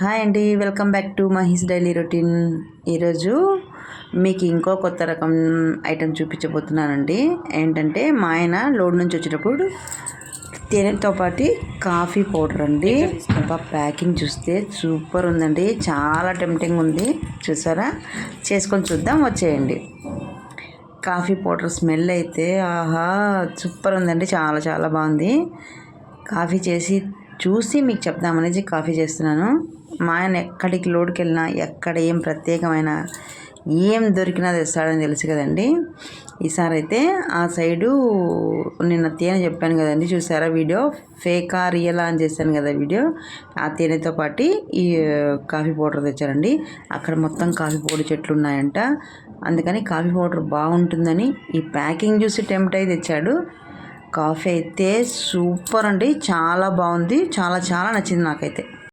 Hi అండి welcome back to Mahi's daily routine. ఈరోజు మీకు ఇంకో కొత్త రకం ఐటెం చూపించబోతున్నానండి. ఏంటంటే మా ఆయన లోడ్ నుంచి వచ్చేటప్పుడు తేనెతో పాటు కాఫీ పౌడర్ అండి. అబ్బా ప్యాకింగ్ చూస్తే సూపర్ ఉందండి. చాలా టెంప్టింగ్ ఉంది. చూసారా? చేసుకొని చూద్దాం వచ్చేయండి. కాఫీ పౌడర్ స్మెల్ అయితే ఆహా సూపర్ ఉందండి. చాలా చాలా బాగుంది. కాఫీ చేసి చూసి మీకు చెప్దామనేసి కాఫీ చేస్తున్నాను. మా ఆయన ఎక్కడికి లోడ్కి వెళ్ళినా ఎక్కడ ఏం ప్రత్యేకమైన ఏం దొరికినా తెస్తాడని తెలుసు కదండి. ఈసారి అయితే ఆ సైడు నిన్న తేనె చెప్పాను కదండి చూసారా వీడియో? ఫేకా రియలా అని చేశాను కదా వీడియో. ఆ తేనెతో పాటు ఈ కాఫీ పౌడర్ తెచ్చారండి. అక్కడ మొత్తం కాఫీ పౌడర్ చెట్లు ఉన్నాయంట. అందుకని కాఫీ పౌడర్ బాగుంటుందని ఈ ప్యాకింగ్ చూసి టెంప్ట్ అయి తెచ్చాడు. కాఫీ అయితే సూపర్ అండి. చాలా బాగుంది. చాలా చాలా నచ్చింది నాకైతే.